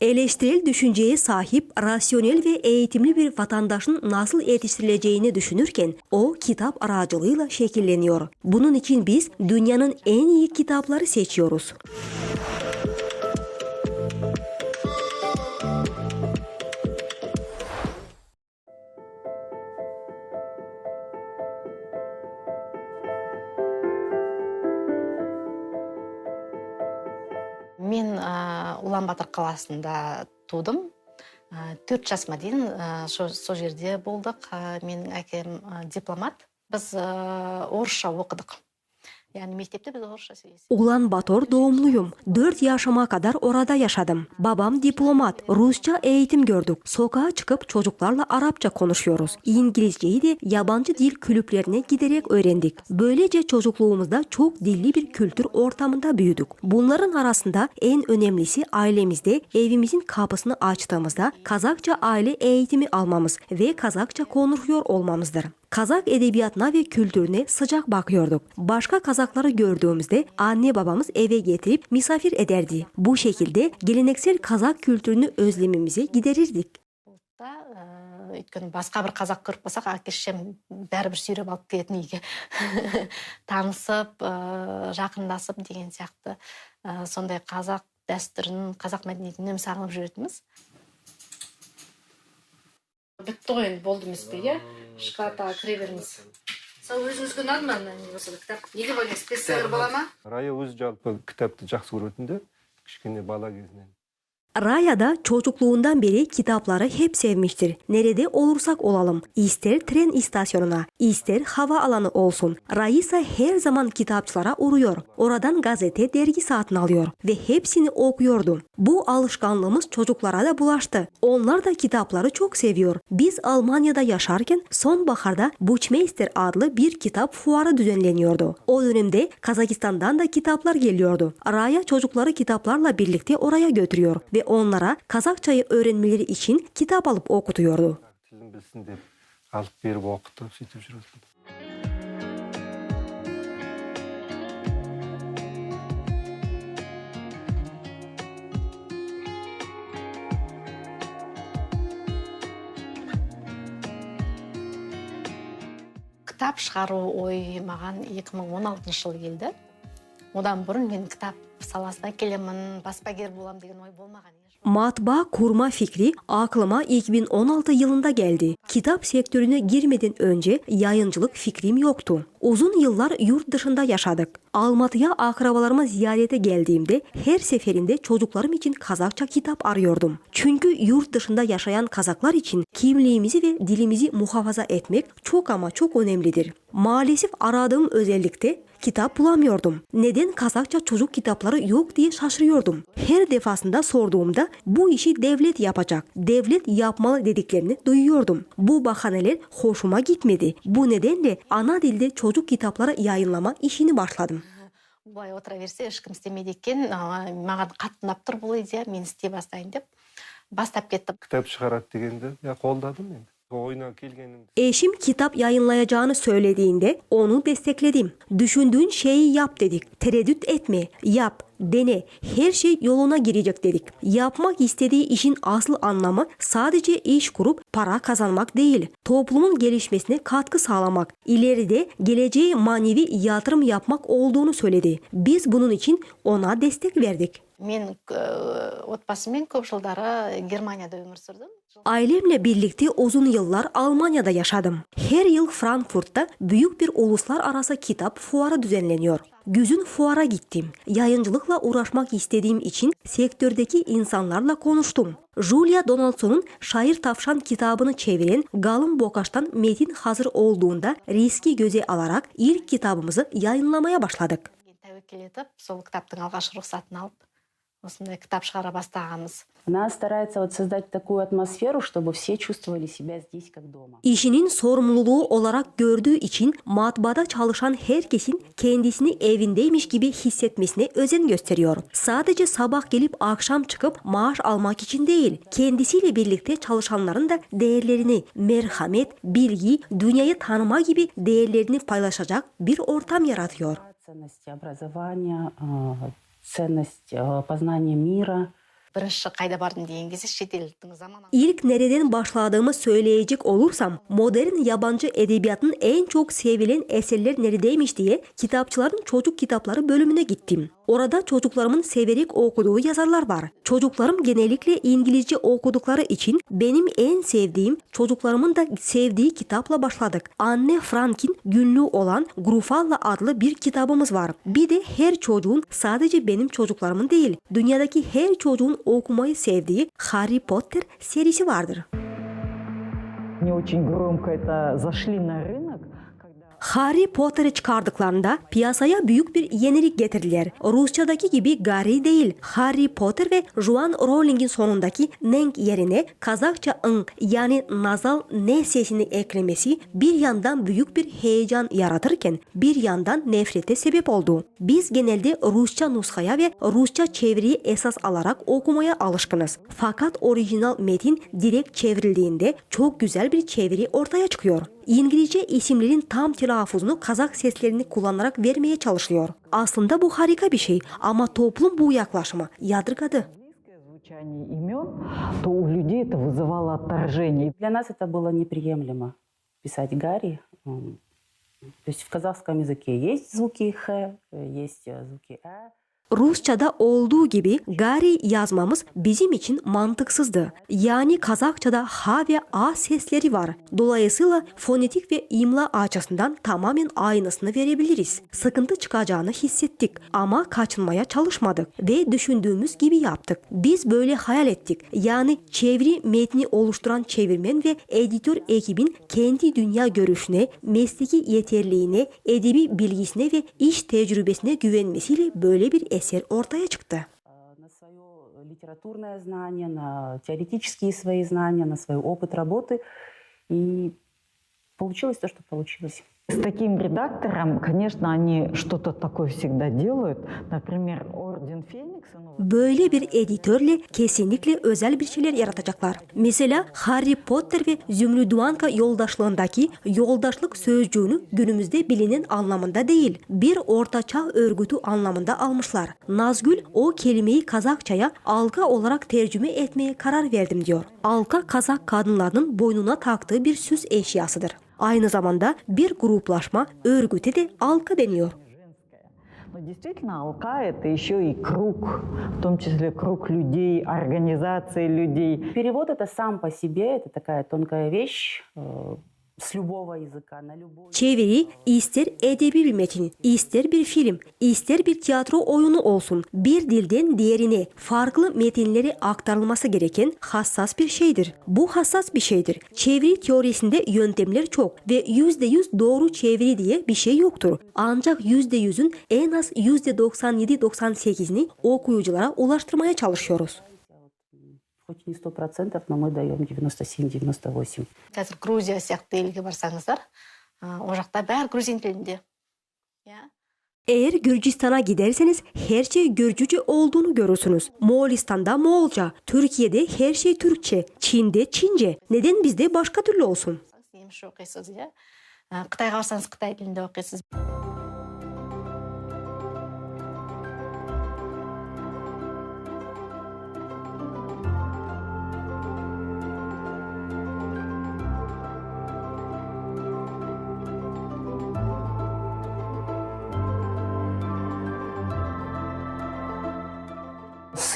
Eleştirel düşünceye sahip, rasyonel ve eğitimli bir vatandaşın nasıl yetiştirileceğini düşünürken o kitap aracılığıyla şekilleniyor. Bunun için biz dünyanın en iyi kitapları seçiyoruz. Батыр қаласында тудым. Төрт жасыма дейін сол жерде болдық. Менің әкем дипломат. Біз орысша оқыдық. Ulan Bator doğumluyum. 4 yaşıma kadar orada yaşadım. Babam diplomat. Rusça eğitim gördük. Sokağa çıkıp çocuklarla Arapça konuşuyoruz. İngilizceyi de yabancı dil kulüplerine giderek öğrendik. Böylece çocukluğumuzda çok dilli bir kültür ortamında büyüdük. Bunların arasında en önemlisi ailemizde evimizin kapısını açtığımızda Kazakça aile eğitimi almamız ve Kazakça konuşuyor olmamızdır. Kazak edebiyatına ve kültürüne sıcak bakıyorduk. Başka Kazakları gördüğümüzde anne babamız eve getirip misafir ederdi. Bu şekilde geleneksel Kazak kültürünü özlemimizi giderirdik. ыыы өйткені басқа бір қазақ көріп қалсақ әке шешем бәрібір сүйреп алып келетін үйге танысып ыыы жақындасып деген сияқты. Ыыы сондай қазақ дәстүрін қазақ мәдениетін үнемі сағынып жүретінбіз. Бітті ғой енді болды емес пе иә? Кіре беріңіз. Сол өзіңізге ұнады ма да кітап? Неге байлайсыз бестселлер бола ма? Рая өзі жалпы кітапты жақсы көретін де кішкене бала кезінен. Raya da çocukluğundan beri kitapları hep sevmiştir. Nerede olursak olalım, ister tren istasyonuna, ister hava alanı olsun. Raisa her zaman kitapçılara uğruyor. Oradan gazete, dergi satın alıyor ve hepsini okuyordu. Bu alışkanlığımız çocuklara da bulaştı. Onlar da kitapları çok seviyor. Biz Almanya'da yaşarken sonbaharda Buchmeister adlı bir kitap fuarı düzenleniyordu. O dönemde Kazakistan'dan da kitaplar geliyordu. Raya çocukları kitaplarla birlikte oraya götürüyor ve onlara Kazakçayı öğrenmeleri için kitap alıp okutuyordu. тілін білсін деп алып беріп оқытып сөйтіп жүретін кітап шығару ой маған 2016 жылы келді одан бұрын мен кітап саласына келемін баспагер боламын деген ой болмаған Matbaa kurma fikri aklıma 2016 yılında geldi. Kitap sektörüne girmeden önce yayıncılık fikrim yoktu. Uzun yıllar yurt dışında yaşadık. Almatı'ya akrabalarıma ziyarete geldiğimde her seferinde çocuklarım için Kazakça kitap arıyordum. Çünkü yurt dışında yaşayan Kazaklar için kimliğimizi ve dilimizi muhafaza etmek çok ama çok önemlidir. Maalesef aradığım özellikte kitap bulamıyordum. Neden Kazakça çocuk kitapları yok diye şaşırıyordum. Her defasında sorduğumda bu işi devlet yapacak, devlet yapmalı dediklerini duyuyordum. Bu bahaneler hoşuma gitmedi. Bu nedenle ana dilde çocuk kitapları yayınlama işini başladım. былай отыра берсе ешкім істемейді екен aa, маған қатты ұнап тұр бұл идея мен істей бастайын деп бастап кеттім кітап шығарады дегенді я қолдадым енді ойына келгенімді Eşim kitap yayınlayacağını söylediğinde onu destekledim. Düşündüğün şeyi yap dedik. Tereddüt etme, yap, dene. Her şey yoluna girecek dedik. Yapmak istediği işin asıl anlamı sadece iş kurup para kazanmak değil. Toplumun gelişmesine katkı sağlamak, ileride geleceğe manevi yatırım yapmak olduğunu söyledi. Biz bunun için ona destek verdik. мен ыыы, отбасыммен көп жылдары германияда өмір сүрдім Ailemle birlikte uzun yıllar Almanya'da yaşadım. Her yıl Frankfurt'ta büyük bir uluslararası kitap fuarı düzenleniyor. Güzün fuara gittim. Yayıncılıkla uğraşmak istediğim için sektördeki insanlarla konuştum. Julia Donaldson'un Şair Tavşan kitabını çeviren Galın Bokaş'tan metin hazır olduğunda riski göze alarak ilk kitabımızı yayınlamaya başladık. тәуекел етіп сол кітаптың алып осындай кітап шығара бастағанбыз Она старается вот создать такую атмосферу, чтобы все чувствовали себя здесь как doма. İşinin sorumluluğu olarak gördüğü için matbaada çalışan herkesin kendisini evindeymiş gibi hissetmesine özen gösteriyor. Sadece sabah gelip akşam çıkıp maaş almak için değil, kendisiyle birlikte çalışanların da değerlerini, merhamet, bilgi, dünyayı tanıma gibi değerlerini paylaşacak bir ortam yaratıyor. Ценности образования, а, ценность э, познания мира. бірінші қайда бардым деген кезде шетелдің заманауи İlk nereden başladığımı söyleyecek olursam modern yabancı edebiyatın en çok sevilen eserler neredeymiş diye kitapçıların çocuk kitapları bölümüne gittim. Orada çocuklarımın severek okuduğu yazarlar var. Çocuklarım genellikle İngilizce okudukları için benim en sevdiğim çocuklarımın da sevdiği kitapla başladık. Anne Frank'in günlüğü olan Grufalla adlı bir kitabımız var. Bir de her çocuğun sadece benim çocuklarımın değil, dünyadaki her çocuğun okumayı sevdiği Harry Potter serisi vardır. не очень громко это зашли на рынок, Harry Potter'ı çıkardıklarında piyasaya büyük bir yenilik getirdiler. Rusçadaki gibi Gary değil, Harry Potter ve Joan Rowling'in sonundaki neng yerine Kazakça ın yani nazal ne sesini eklemesi bir yandan büyük bir heyecan yaratırken bir yandan nefrete sebep oldu. Biz genelde Rusça nuskaya ve Rusça çeviriyi esas alarak okumaya alışkınız. Fakat orijinal metin direkt çevrildiğinde çok güzel bir çeviri ortaya çıkıyor. İngilizce isimlerin tam telaffuzunu Kazak seslerini kullanarak vermeye çalışıyor. Aslında bu harika bir şey ama toplum bu yaklaşımı yadırgadı. английское звучание имен, то у людей это вызывало отторжение. Для нас это было неприемлемо писать Гарри. То есть в казахском языке есть звуки Х, есть э, звуки Э. Rusçada olduğu gibi gari yazmamız bizim için mantıksızdı. Yani Kazakçada H ve A sesleri var. Dolayısıyla fonetik ve imla açısından tamamen aynısını verebiliriz. Sıkıntı çıkacağını hissettik ama kaçınmaya çalışmadık ve düşündüğümüz gibi yaptık. Biz böyle hayal ettik. Yani çeviri metni oluşturan çevirmen ve editör ekibin kendi dünya görüşüne, mesleki yeterliğine, edebi bilgisine ve iş tecrübesine güvenmesiyle böyle bir eser. Э, На свое литературное знание, на теоретические свои знания, на свой опыт работы. И получилось то, что получилось. С таким редактором, конечно, они что-то такое всегда делают. Например, Орден Феникса. ну, Böyle bir editörle kesinlikle özel bir şeyler yaratacaklar. Mesela Harry Potter ve Zümrüdüanka yoldaşlığındaki yoldaşlık sözcüğünü günümüzde bilinen anlamında değil, bir ortaçağ örgütü anlamında almışlar. Nazgül o kelimeyi Kazakçaya alka olarak tercüme etmeye karar verdim diyor. Alka Kazak kadınlarının boynuna taktığı bir süs eşyasıdır. Aynı zamanda bir gruplaşma örgüte de alka deniyor. Но действительно, алка – это еще и круг, в том числе круг людей, организации людей. Перевод это сам по себе, это такая тонкая вещь Çeviri ister edebi bir metin, ister bir film, ister bir tiyatro oyunu olsun bir dilden diğerine farklı metinleri aktarılması gereken hassas bir şeydir. Bu hassas bir şeydir. Çeviri teorisinde yöntemler çok ve %100 doğru çeviri diye bir şey yoktur. Ancak %100'ün en az %97-98'ini okuyuculara ulaştırmaya çalışıyoruz Хоть не сто процентов, но мы даем 97-98. қазір грузия сияқты елге барсаңыздар ы, ол жақта бәрі грузин тілінде иә Eğer Gürcistan'a giderseniz her şey Gürcüce olduğunu görürsünüz. Moğolistan'da Moğolca, Türkiye'de her şey Türkçe, Çin'de Çince. Neden bizde başka türlü olsun? немісше оқисыз иә Ы, қытайға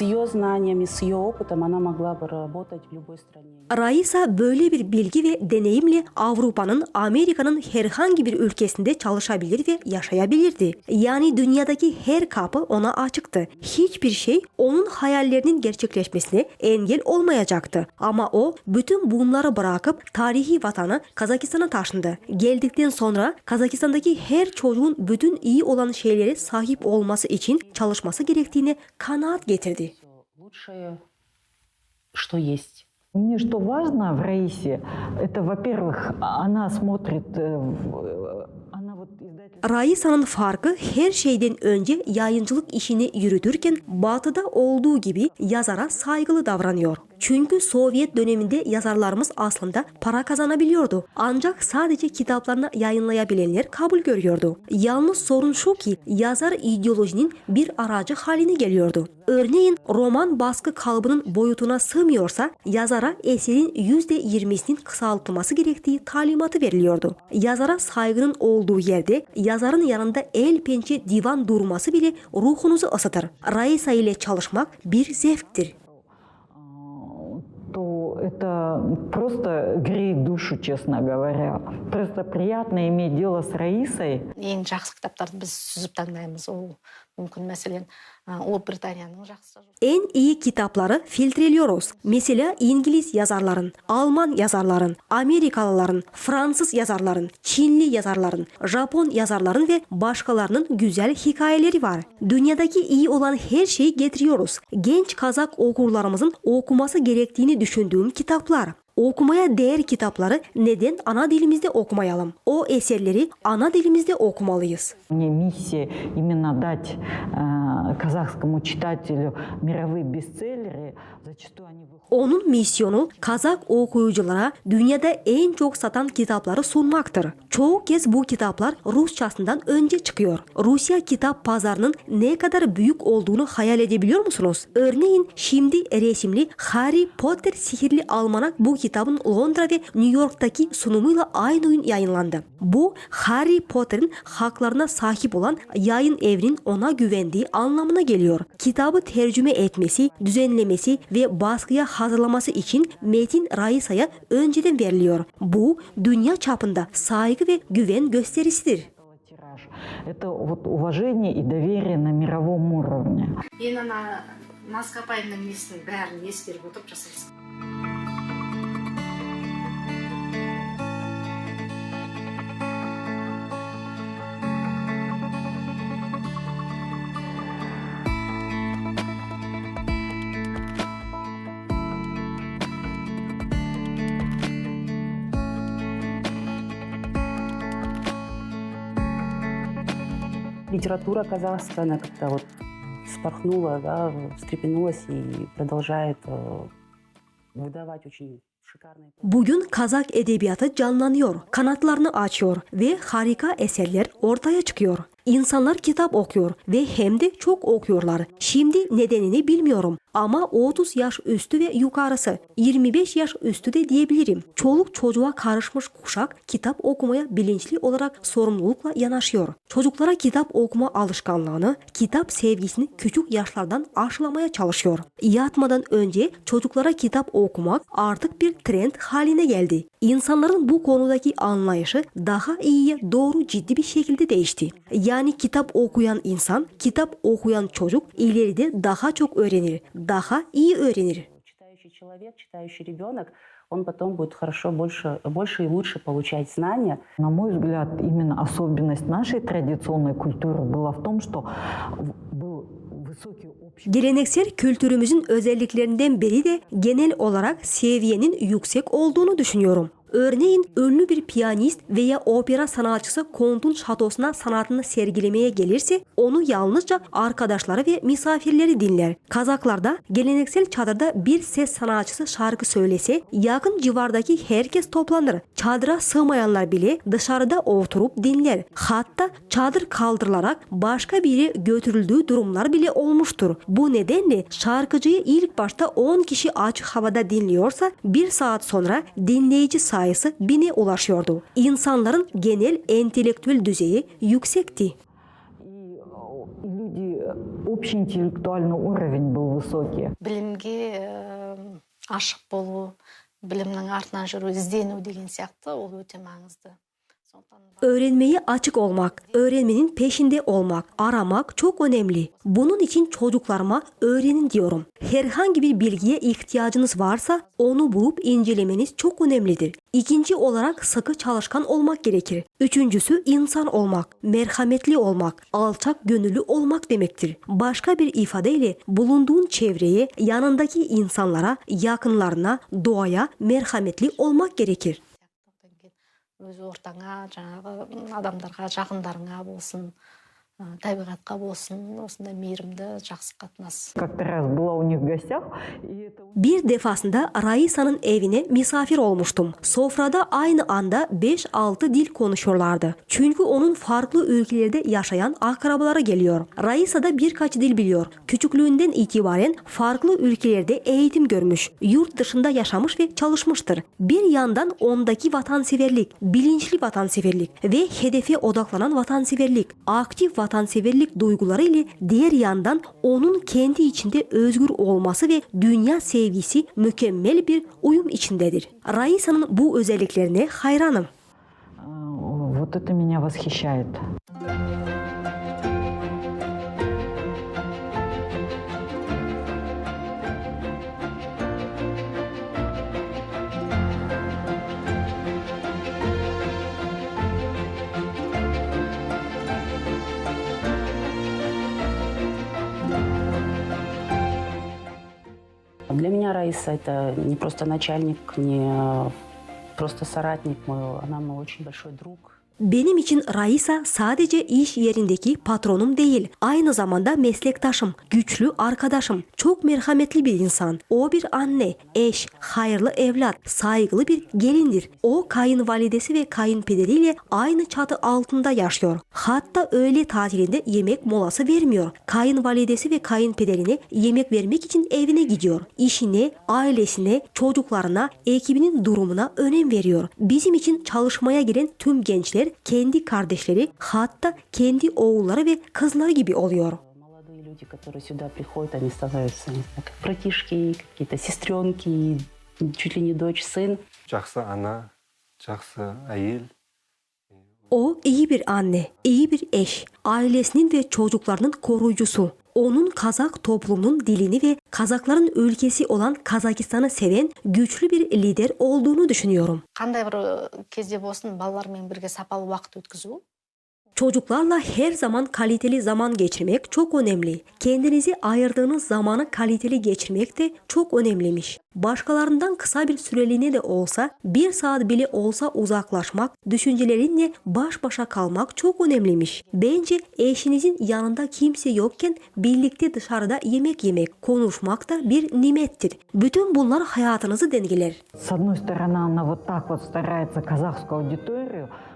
С ее знаниями, с ее опытом она могла бы работать в любой стране. Raisa böyle bir bilgi ve deneyimle Avrupa'nın, Amerika'nın herhangi bir ülkesinde çalışabilir ve yaşayabilirdi. Yani dünyadaki her kapı ona açıktı. Hiçbir şey onun hayallerinin gerçekleşmesine engel olmayacaktı. Ama o bütün bunları bırakıp tarihi vatanı Kazakistan'a taşındı. Geldikten sonra Kazakistan'daki her çocuğun bütün iyi olan şeylere sahip olması için çalışması gerektiğine kanaat getirdi. Лучшее, что есть. Мне что важно в Раисе, это, во-первых, она смотрит, э, э, она. Raisa'nın farkı her şeyden önce yayıncılık işini yürütürken batıda olduğu gibi yazara saygılı davranıyor. Çünkü Sovyet döneminde yazarlarımız aslında para kazanabiliyordu. Ancak sadece kitaplarını yayınlayabilenler kabul görüyordu. Yalnız sorun şu ki yazar ideolojinin bir aracı haline geliyordu. Örneğin roman baskı kalıbının boyutuna sığmıyorsa yazara eserin %20'sinin kısaltılması gerektiği talimatı veriliyordu. Yazara saygının olduğu yerde yazarın yanında el pençe divan durması bile ruhunuzu ısıtır. Raisa ile çalışmak bir zevktir. то это просто греет душу, честно говоря. Просто приятно иметь дело с Раисой. ең жақсы кітаптарды біз сүзіп таңдаймыз ол мүмкін мәселен En iyi kitapları filtreliyoruz. Mesela İngiliz yazarların, Alman yazarların, Amerikalıların, Fransız yazarların, Çinli yazarların, Japon yazarların ve başkalarının güzel hikayeleri var. Dünyadaki iyi olan her şeyi getiriyoruz. Genç Kazak okurlarımızın okuması gerektiğini düşündüğüm kitaplar Okumaya değer kitapları neden ana dilimizde okumayalım? O eserleri ana dilimizde okumalıyız. Мне миссия именно дать э, казахскому читателю мировые бестселлеры. Зачастую они выходят Onun misyonu Kazak okuyuculara dünyada en çok satan kitapları sunmaktır. Çoğu kez bu kitaplar Rusçasından önce çıkıyor. Rusya kitap pazarının ne kadar büyük olduğunu hayal edebiliyor musunuz? Örneğin şimdi resimli Harry Potter sihirli almanak bu kitabın Londra ve New York'taki sunumuyla aynı gün yayınlandı. Bu Harry Potter'ın haklarına sahip olan yayın evinin ona güvendiği anlamına geliyor. Kitabı tercüme etmesi, düzenlemesi ve baskıya hazırlaması için metin Raisa'ya önceden veriliyor. Bu dünya çapında saygı ve güven gösterisidir. тираж. Это вот уважение и доверие на мировом уровне. енді ана наскопайымның несінің бәрін ескеріп отырып жасайсың Литература казахская, она как-то вот спорхнула, да, встрепенулась и продолжает э, выдавать очень şikarlı. Bugün Kazak edebiyatı canlanıyor, kanatlarını açıyor ve harika eserler ortaya çıkıyor. İnsanlar kitap okuyor ve hem de çok okuyorlar. Şimdi nedenini bilmiyorum ama 30 yaş üstü ve yukarısı, 25 yaş üstü de diyebilirim. Çoluk çocuğa karışmış kuşak kitap okumaya bilinçli olarak sorumlulukla yanaşıyor. Çocuklara kitap okuma alışkanlığını, kitap sevgisini küçük yaşlardan aşılamaya çalışıyor. Yatmadan önce çocuklara kitap okumak artık bir trend haline geldi. İnsanların bu konudaki anlayışı daha iyiye doğru ciddi bir şekilde değişti. Yani kitap okuyan insan, kitap okuyan çocuk ileride daha çok öğrenir, daha iyi öğrenir. Читающий человек, читающий ребенок, он потом будет хорошо, больше, больше и лучше получать знания. На мой взгляд, именно особенность нашей традиционной культуры была в том, что в- был высокий общий Geleneksel kültürümüzün özelliklerinden biri de genel olarak seviyenin yüksek olduğunu düşünüyorum. Örneğin ünlü bir piyanist veya opera sanatçısı kontun şatosuna sanatını sergilemeye gelirse onu yalnızca arkadaşları ve misafirleri dinler. Kazaklarda geleneksel çadırda bir ses sanatçısı şarkı söylese yakın civardaki herkes toplanır. Çadıra sığmayanlar bile dışarıda oturup dinler. Hatta çadır kaldırılarak başka biri götürüldüğü durumlar bile olmuştur. Bu nedenle şarkıcıyı ilk başta 10 kişi açık havada dinliyorsa bir saat sonra dinleyici sayısı bine ulaşıyordu. İnsanların genel entelektüel düzeyi yüksekti. Общий интеллектуальный уровень был высокий. білімге ашық болу білімнің артынан жүру іздену деген сияқты ол өте маңызды Öğrenmeye açık olmak, öğrenmenin peşinde olmak, aramak çok önemli. Bunun için çocuklarıma öğrenin diyorum. Herhangi bir bilgiye ihtiyacınız varsa onu bulup incelemeniz çok önemlidir. İkinci olarak sıkı çalışkan olmak gerekir. Üçüncüsü insan olmak, merhametli olmak, alçak gönüllü olmak demektir. Başka bir ifadeyle bulunduğun çevreye, yanındaki insanlara, yakınlarına, doğaya merhametli olmak gerekir. өз ортаңа жанагы адамдарга жакындарыңа болсун. табиғатқа болсын осындай мейірімді жақсы қатынас Как-то раз была у них в gостях, и это Bir defasında Raisa'nın evine misafir olmuştum. Sofrada aynı anda 5-6 dil konuşuyorlardı. Çünkü onun farklı ülkelerde yaşayan akrabaları geliyor. Raisa da birkaç dil biliyor. Küçüklüğünden itibaren farklı ülkelerde eğitim görmüş. Yurt dışında yaşamış ve çalışmıştır. Bir yandan ondaki vatanseverlik, bilinçli vatanseverlik ve hedefe odaklanan vatanseverlik, aktif vatanseverlik duyguları ile diğer yandan onun kendi içinde özgür olması ve dünya sevgisi mükemmel bir uyum içindedir. Raisa'nın bu özelliklerine hayranım. э, вот это меня восхищает. Меня Раиса это не просто начальник, не просто соратник мой, она мой очень большой друг. Benim için Raisa sadece iş yerindeki patronum değil, aynı zamanda meslektaşım, güçlü arkadaşım, çok merhametli bir insan. O bir anne, eş, hayırlı evlat, saygılı bir gelindir. O kayınvalidesi ve kayınpederiyle aynı çatı altında yaşıyor. Hatta öğle tatilinde yemek molası vermiyor. Kayınvalidesi ve kayınpederine yemek vermek için evine gidiyor. İşine, ailesine, çocuklarına, ekibinin durumuna önem veriyor. Bizim için çalışmaya giren tüm gençler kendi kardeşleri hatta kendi oğulları ve kızları gibi oluyor. Молодые люди, которые сюда приходят, они становятся, не знаю, как братишки, какие-то сестренки, чуть ли не дочь, сын. Жақсы ана, жақсы әйел. O iyi bir anne, iyi bir eş, ailesinin ve çocuklarının koruyucusu. Onun Kazak toplumunun dilini ve Kazakların ülkesi olan Kazakistan'ı seven güçlü bir lider olduğunu düşünüyorum. қандай бір э, кезде болсын балалармен бірге сапалы уақыт өткізу Çocuklarla her zaman kaliteli zaman geçirmek çok önemli. Kendinizi ayırdığınız zamanı kaliteli geçirmek de çok önemliymiş. Başkalarından kısa bir süreliğine de olsa, bir saat bile olsa uzaklaşmak, düşüncelerinle baş başa kalmak çok önemliymiş. Bence eşinizin yanında kimse yokken birlikte dışarıda yemek yemek, konuşmak da bir nimettir. Bütün bunlar hayatınızı dengeler. С одной стороны, она вот так вот старается казахскую аудиторию поднять.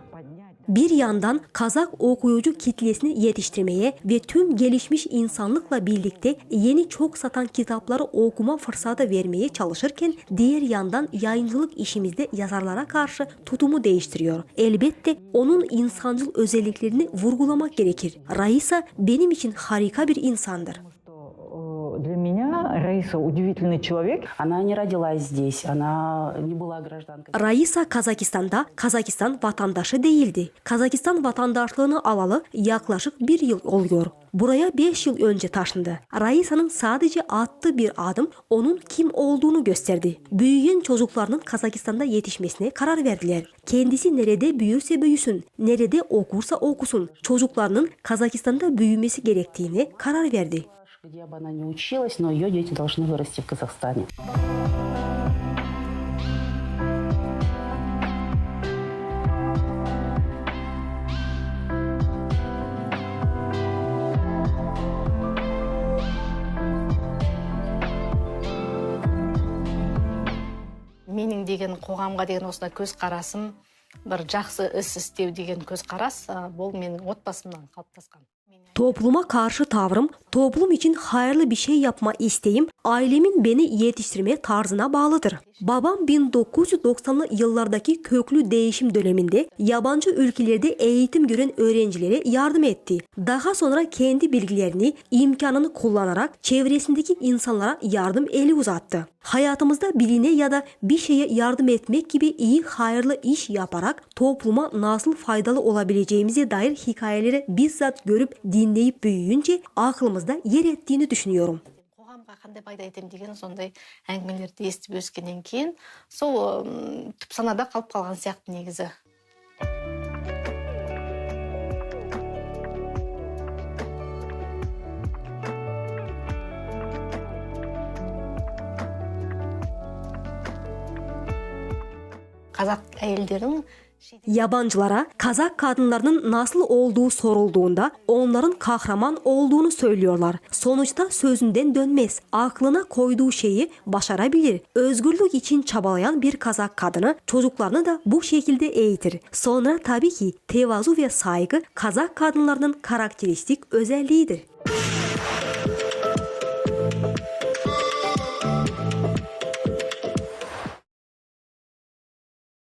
bir yandan Kazak okuyucu kitlesini yetiştirmeye ve tüm gelişmiş insanlıkla birlikte yeni çok satan kitapları okuma fırsatı vermeye çalışırken diğer yandan yayıncılık işimizde yazarlara karşı tutumu değiştiriyor. Elbette onun insancıl özelliklerini vurgulamak gerekir. Raisa benim için harika bir insandır. Раиса удивительный человек. Она не родилась здесь, она не была гражданкой. Raisa Kazakistan'da Kazakistan vatandaşı değildi. Kazakistan vatandaşlığını alalı yaklaşık bir yıl oluyor. Buraya 5 yıl önce taşındı. Raisa'nın sadece attığı bir adım onun kim olduğunu gösterdi. Büyüyen çocuklarının Kazakistan'da yetişmesine karar verdiler. Kendisi nerede büyürse büyüsün, nerede okursa okusun. Çocuklarının Kazakistan'da büyümesi gerektiğine karar verdi. Где бы она ни училась, но ее дети должны вырасти в Казахстане. менің деген қоғамға деген осындай көзқарасым бір жақсы іс істеу деген көзқарас ә, бұл менің отбасымнан қалыптасқан Topluma karşı tavrım, toplum için hayırlı bir şey yapma isteğim ailemin beni yetiştirme tarzına bağlıdır. Babam 1990'lı yıllardaki köklü değişim döneminde yabancı ülkelerde eğitim gören öğrencilere yardım etti. Daha sonra kendi bilgilerini, imkanını kullanarak çevresindeki insanlara yardım eli uzattı. Hayatımızda birine ya da bir şeye yardım etmek gibi iyi hayırlı iş yaparak topluma nasıl faydalı olabileceğimize dair hikayeleri bizzat görüp dinleyip büyüyünce aklımızda yer ettiğini düşünüyorum. қоғамға қандай пайда етемін деген сондай әңгімелерді естіп өскеннен кейін сол м, түп санада қалып қалған сияқты негізі қазақ әйелдерінің Yabancılara Kazak kadınlarının nasıl olduğu sorulduğunda onların kahraman olduğunu söylüyorlar. Sonuçta sözünden dönmez. Aklına koyduğu şeyi başarabilir. Özgürlük için çabalayan bir Kazak kadını çocuklarını da bu şekilde eğitir. Sonra tabii ki tevazu ve saygı Kazak kadınlarının karakteristik özelliğidir.